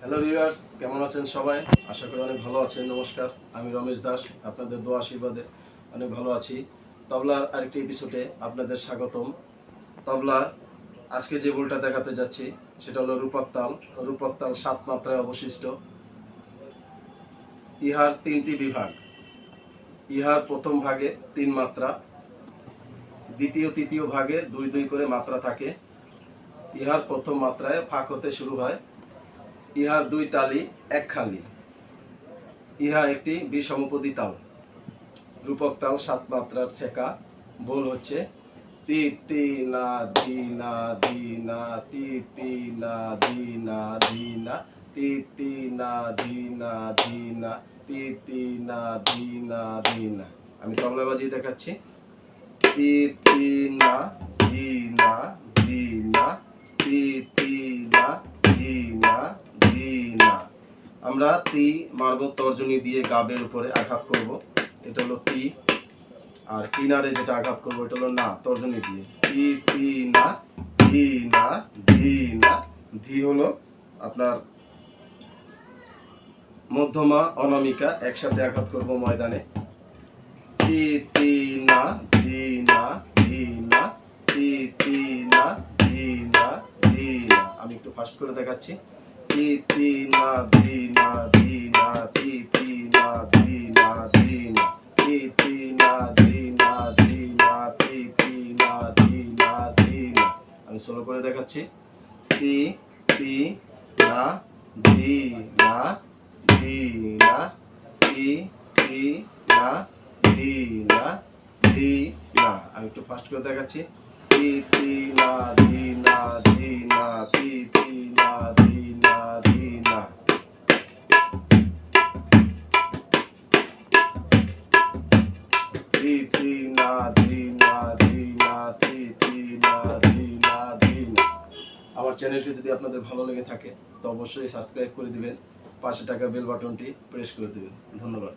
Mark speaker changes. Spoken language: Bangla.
Speaker 1: হ্যালো ভিউয়ার্স কেমন আছেন সবাই? আশা করি অনেক ভালো আছেন। নমস্কার। আমি রমেশ দাস, আপনাদের দোয়া আশীর্বাদে অনেক ভালো আছি। তবলার আরেকটি এপিসোডে আপনাদের স্বাগতম। তবলার আজকে যে বলটা দেখাতে যাচ্ছি, সেটা হলো রূপক তাল। রূপক তাল সাত মাত্রায় অবশিষ্ট। ইহার তিনটি বিভাগ। ইহার প্রথম ভাগে তিন মাত্রা। দ্বিতীয়, তৃতীয় ভাগে দুই দুই করে মাত্রা থাকে। ইহার প্রথম মাত্রায় ফাঁক হতে শুরু হয়। ইহার দুই তালি এক খালি ইহা একটি বিষমপদী তাল রূপক তাল সাত মাত্রার ছেকা বোল হচ্ছে তি তি না দি না দি না তি তি না দি না দি না তি তি না দি না দি না তি তি না দি না দি না আমি তবলা বাজিয়ে দেখাচ্ছি তি তি না দি না দি না তি তি না দি না না। আমরা তি মারব তর্জনী দিয়ে গাবের উপরে আঘাত করব। এটা হলো তি। আর কিনারে যেটা আঘাত করব, এটা হলো না, তর্জনী দিয়ে। তি তি, না ধি না ধি না, ধি হলো আপনার মধ্যমা, অনামিকা একসাথে আঘাত করব ময়দানে। তি তি, না, ধি না ধি, না, তি তি, না, ধি না ধি, না। আমি একটু ফাস্ট করে দেখাচ্ছি। আমি সোলো করে দেখাচ্ছি। তি তি না ধি না ধি না তি তি না ধি না ধি না আমি একটু ফাস্ট করে দেখাচ্ছি। তি তি না ধি না ধি না তি তি আমার চ্যানেলটি যদি আপনাদের ভালো লেগে থাকে, তো অবশ্যই সাবস্ক্রাইব করে দিবেন, পাশে টাকা বেল বাটনটি প্রেস করে দেবেন। ধন্যবাদ।